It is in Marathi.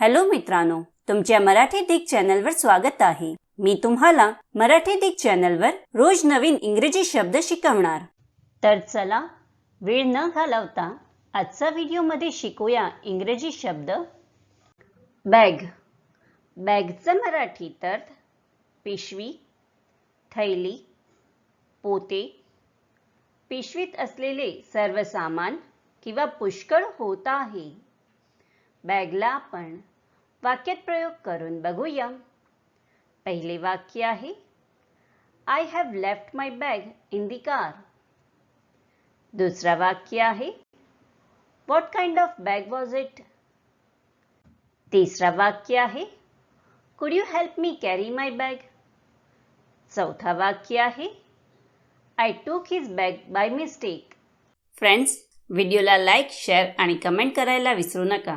हॅलो मित्रांनो तुमच्या मराठी दिग चॅनलवर स्वागत आहे. मी तुम्हाला मराठी दिग चॅनलवर रोज नवीन इंग्रजी शब्द शिकवणार. तर चला वेळ न घालवता आजचा व्हिडिओमध्ये शिकूया इंग्रजी शब्द. बॅग. बॅगचं मराठी तर पिशवी थैली पोते. पिशवीत असलेले सर्व सामान किंवा पुष्कळ होत आहे. बॅगला आपण वाक्यात प्रयोग करून बघूया. पहिले वाक्य आहे I have left my bag in the car दुसरा वाक्य आहे what kind of bag was it तिसरा वाक्य आहे could you help me carry my bag चौथा वाक्य आहे I took his bag by mistake friends व्हिडिओला लाईक शेअर आणि कमेंट करायला विसरू नका.